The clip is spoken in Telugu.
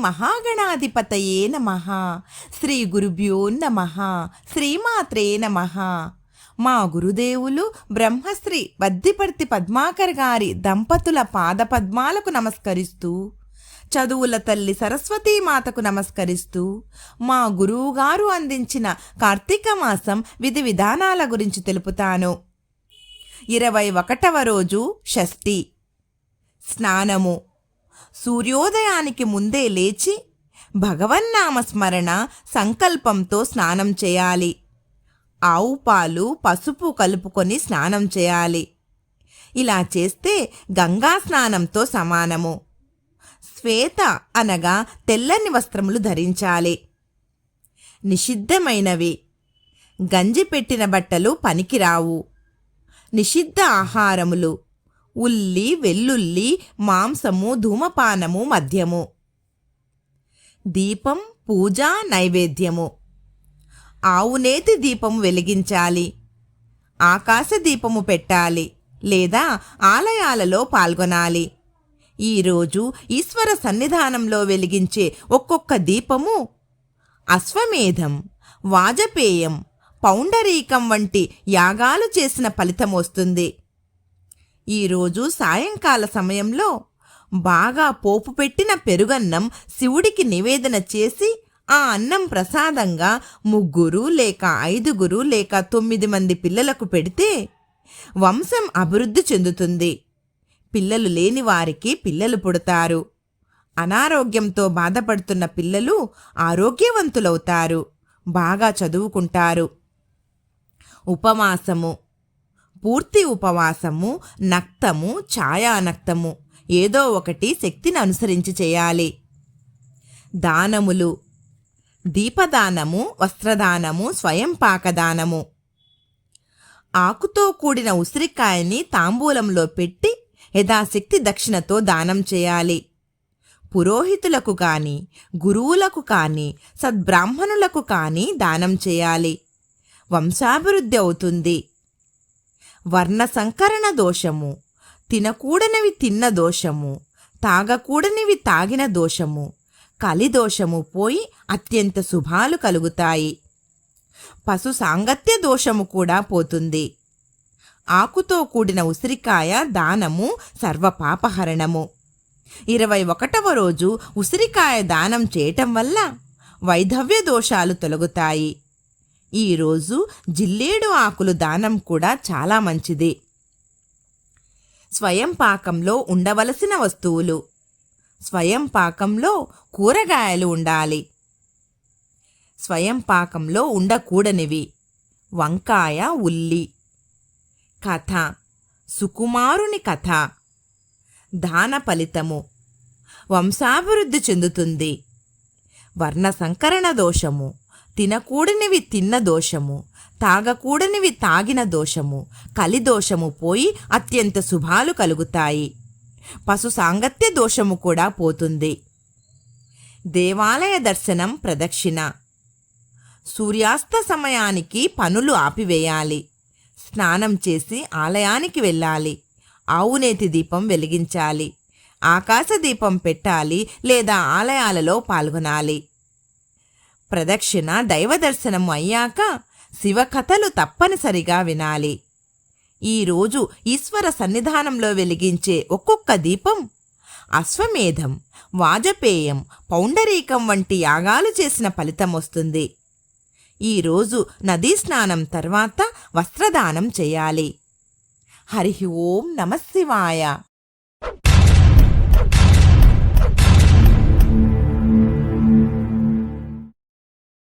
మహాగణాధిపతయే నమ. శ్రీ గురుభ్యో నమ. శ్రీమాత్రే నమ. మా గురుదేవులు బ్రహ్మశ్రీ వద్దిపర్తి పద్మాకర్ గారి దంపతుల పాదపద్మాలకు నమస్కరిస్తూ చదువుల తల్లి సరస్వతీమాతకు నమస్కరిస్తూ మా గురువుగారు అందించిన కార్తీక మాసం విధి విధానాల గురించి తెలుపుతాను. ఇరవై ఒకటవ రోజు షష్ఠి. స్నానము. సూర్యోదయానికి ముందే లేచి భగవన్నామస్మరణ సంకల్పంతో స్నానం చేయాలి. ఆవు పాలు పసుపు కలుపుకొని స్నానం చేయాలి. ఇలా చేస్తే గంగా స్నానంతో సమానము. శ్వేత అనగా తెల్లని వస్త్రములు ధరించాలి. నిషిద్ధమైనవి. గంజి పెట్టిన బట్టలు పనికిరావు. నిషిద్ధ ఆహారములు. ఉల్లి వెల్లుల్లి మాంసము ధూమపానము మద్యము. దీపం పూజ నైవేద్యము. ఆవునేతి దీపము వెలిగించాలి. ఆకాశ దీపము పెట్టాలి లేదా ఆలయాలలో పాల్గొనాలి. ఈరోజు ఈశ్వర సన్నిధానంలో వెలిగించే ఒక్కొక్క దీపము అశ్వమేధం వాజపేయం పౌండరీకం వంటి యాగాలు చేసిన ఫలితం వస్తుంది. ఈరోజు సాయంకాల సమయంలో బాగా పోపు పెట్టిన పెరుగన్నం శివుడికి నివేదన చేసి ఆ అన్నం ప్రసాదంగా ముగ్గురు లేక ఐదుగురు లేక తొమ్మిది మంది పిల్లలకు పెడితే వంశం అభివృద్ధి చెందుతుంది. పిల్లలు లేని వారికి పిల్లలు పుడతారు. అనారోగ్యంతో బాధపడుతున్న పిల్లలు ఆరోగ్యవంతులవుతారు. బాగా చదువుకుంటారు. ఉపవాసము పూర్తి ఉపవాసము నక్తము ఛాయానక్తము. ఏదో ఒకటి శక్తిని అనుసరించి చేయాలి. దానములు. దీపదానము వస్త్రదానము స్వయం పాకదానము. ఆకుతో కూడిన ఉసిరికాయని తాంబూలంలో పెట్టి యథాశక్తి దక్షిణతో దానం చేయాలి. పురోహితులకు కాని గురువులకు కాని సద్బ్రాహ్మణులకు కాని దానం చేయాలి. వంశాభివృద్ధి అవుతుంది. వర్ణ సంకరణ దోషము. తినకూడనివి తిన్న దోషము. తాగకూడనివి తాగిన దోషము. కలిదోషము పోయి అత్యంత శుభాలు కలుగుతాయి. పశు సాంగత్య దోషము కూడా పోతుంది. ఆకుతో కూడిన ఉసిరికాయ దానము సర్వపాపహరణము. ఇరవై ఒకటవ రోజు ఉసిరికాయ దానం చేయటం వల్ల వైధవ్య దోషాలు తొలగుతాయి. ఈరోజు జిల్లేడు ఆకులు దానం కూడా చాలా మంచిది. స్వయం పాకంలో ఉండవలసిన వస్తువులు. స్వయం పాకంలో కూరగాయలు ఉండాలి. స్వయం పాకంలో ఉండకూడనివి. వంకాయ ఉల్లి. కథ. సుకుమారుని కథ. దాన ఫలితము. వంశాభివృద్ధి చెందుతుంది. వర్ణ సంకరణ దోషము. తినకూడనివి తిన్న దోషము తాగకూడనివి తాగిన దోషము కలిదోషము పోయి అత్యంత శుభాలు కలుగుతాయి. పశు సాంగత్య దోషము కూడా పోతుంది. దేవాలయ దర్శనం ప్రదక్షిణ. సూర్యాస్త సమయానికి పనులు ఆపివేయాలి. స్నానం చేసి ఆలయానికి వెళ్ళాలి. ఆవునేతి దీపం వెలిగించాలి. ఆకాశ దీపం పెట్టాలి లేదా ఆలయాలలో పాల్గొనాలి. ప్రదక్షిణ దైవ దర్శనం అయ్యాక శివకథలు తప్పనిసరిగా వినాలి. ఈరోజు ఈశ్వర సన్నిధానంలో వెలిగించే ఒక్కొక్క దీపం అశ్వమేధం వాజపేయం పౌండరీకం వంటి యాగాలు చేసిన ఫలితం వస్తుంది. ఈరోజు నదీ స్నానం తర్వాత వస్త్రదానం చేయాలి. హరి ఓం నమశివాయ